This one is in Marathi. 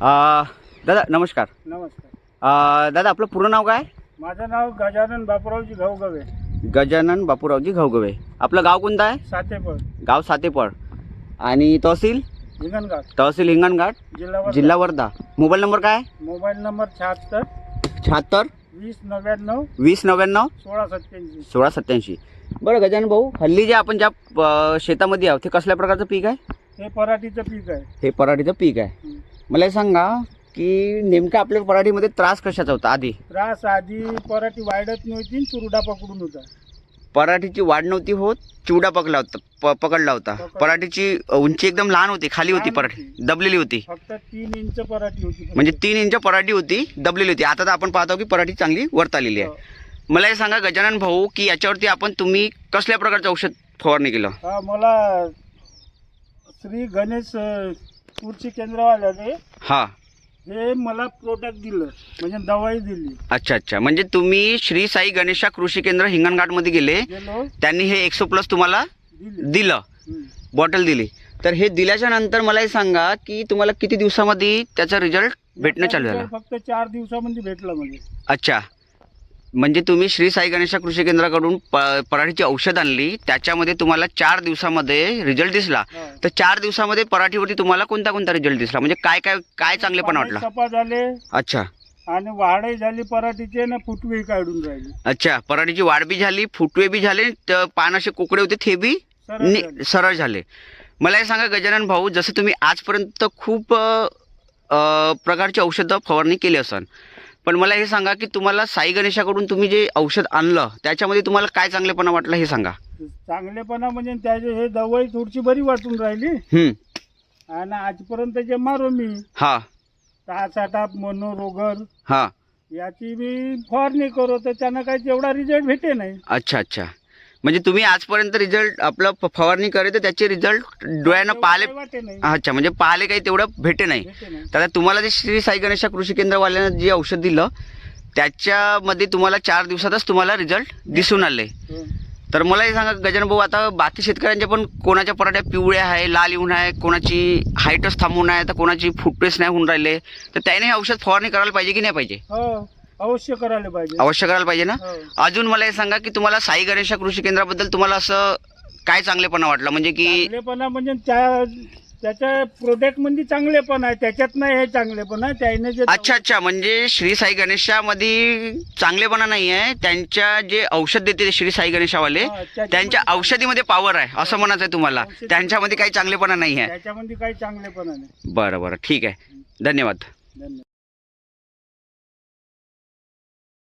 अ, दादा नमस्कार. नमस्कार. अ, दादा आपलं पूर्ण नाव काय? माझं नाव गजानन बापूरावजी घाऊगवे गजानन बापूरावजी घाऊगवे आपलं गाव कोणतं आहे? सातेपळ. गाव सातेपळ. आणि तहसील? हिंगणघाट. तहसील हिंगणघाट. जिल्हा वर्धा. जिल्हा वर्धा. मोबाईल नंबर काय? मोबाईल नंबर शहात्तर. शहात्तर? वीस नव्याण्णव. वीस नव्याण्णव? सोळा सत्याऐंशी सोळा सत्याऐंशी बरं गजानन भाऊ हल्ली जे आपण ज्या अ, शेतामध्ये आहोत ते कसल्या प्रकारचं पीक आहे? हे पराठीचं पीक आहे. हे पराठीचं पीक आहे. हं. मला सांगा की नेमकं आपल्या पराठीमध्ये त्रास कशाचा होता आधी त्रास आधी पराठी वाढत नव्हती चुरडा पकडून होता पराठीची वाढ नव्हती होत चिवडा पकडला होता प पकडला होता. पराठीची उंची एकदम लहान होती खाली होती पराठी. दबलेली होती फक्त तीन इंच पराठी होती. म्हणजे तीन इंच पराठी होती दबलेली होती आता तर आपण पाहतो की पराठी चांगली वरत आलेली आहे हो. मला हे सांगा गजानन भाऊ की याच्यावरती आपण तुम्ही कसल्या प्रकारचं औषध फवारणी केलं मला श्री गणेश कृषी केंद्रवाल्याने हा. हे मला प्रोडक्ट दिलं. म्हणजे दवाई दिली. अच्छा अच्छा. म्हणजे तुम्ही श्री साई गणेशा कृषी केंद्र हिंगणघाटमध्ये गेले. गेलो. त्यांनी हे एक्सो प्लस तुम्हाला दिली. दिलं. बॉटल दिली. तर हे दिल्याच्या नंतर मला हे सांगा की तुम्हाला किती दिवसामध्ये त्याचा रिझल्ट भेटणं चालू झाला? फक्त चार दिवसामध्ये भेटला म्हणजे अच्छा. म्हणजे तुम्ही श्री साई गणेशा कृषी केंद्राकडून प पराठीची औषध आणली त्याच्यामध्ये तुम्हाला चार दिवसामध्ये रिझल्ट दिसला. तर चार दिवसामध्ये पराठीवरती तुम्हाला कोणता कोणता रिझल्ट दिसला? म्हणजे काय काय काय चांगलेपणा वाटला? सपा झाले. अच्छा. आणि वाढही झाली पराठीचे ना फुटवे काढून राहिली. अच्छा पराठीची वाढ बी झाली फुटवे बी झाले त- पान असे कोकडे होते ते बी सरळ नि- झाली. सरळ झाले. मला हे सांगा गजानन भाऊ जसं तुम्ही आजपर्यंत खूप अ, अ, प्रकारची औषधं फवारणी केली असन पण मला हे सांगा की तुम्हाला साई गणेशाकडून तुम्ही जे औषध आणलं त्याच्यामध्ये तुम्हाला काय चांगलेपणा वाटलं हे सांगा. चांगलेपणा म्हणजे त्याचे हे दवाई थोडीशी बरी वाटून राहिली. हम्म, आणि आजपर्यंत जे मारो मी हा. तासाटाप मनोरोगर हा. याची मी फवारणी करू तर त्यांना काही तेवढा रिझल्ट भेटे नाही. अच्छा अच्छा. म्हणजे तुम्ही आजपर्यंत रिझल्ट आपलं फ- फवारणी करे तर त्याचे रिझल्ट डोळ्यानं पाहिले काही वाटे नाही. अच्छा म्हणजे पाहिले काही तेवढं भेटे नाही. भेटे नाही. तर आता तुम्हाला जे श्री साई गणेशा कृषी केंद्रवाल्यानं जे औषध दिलं त्याच्यामध्ये तुम्हाला चार दिवसातच तुम्हाला रिझल्ट दिसून आले. हं. तर मला हे सांगा गजानन भाऊ आता बाकी शेतकऱ्यांच्या पण कोणाच्या पराठ्या पिवळ्या आहे लाल येऊन आहे कोणाची हाईटच थांबून आहे तर कोणाची फुटप्रेस नाही होऊन राहिले तर त्याने हे औषध फवारणी करायला पाहिजे की नाही पाहिजे? हो. अवश्य करायला पाहिजे. अवश्य करायला पाहिजे ना? हो. अजून मला हे सांगा की तुम्हाला साई गणेशा कृषी केंद्राबद्दल तुम्हाला असं काय चांगलेपणा वाटलं? म्हणजे की चांगलेपणा म्हणजे त्या त्याच्या प्रोडक्टमध्ये चांगलेपण आहे त्याच्यात नाही हे चांगलेपण आहे त्याने जे अच्छा अच्छा. म्हणजे श्री साई गणेशामध्ये चांगलेपणा नाही आहे. त्यांच्या जे औषध देते ते श्री साई गणेशावाले हा, त्याच्यामध्ये- त्यांच्या औषधीमध्ये पॉवर आहे असं म्हणायचं आहे तुम्हाला. औषधी- त्यांच्यामध्ये काही चांगलेपणा नाही आहे. त्याच्यामध्ये काही चांगलेपणा नाही. बरं बरं. ठीक आहे. धन्यवाद. धन्यवाद.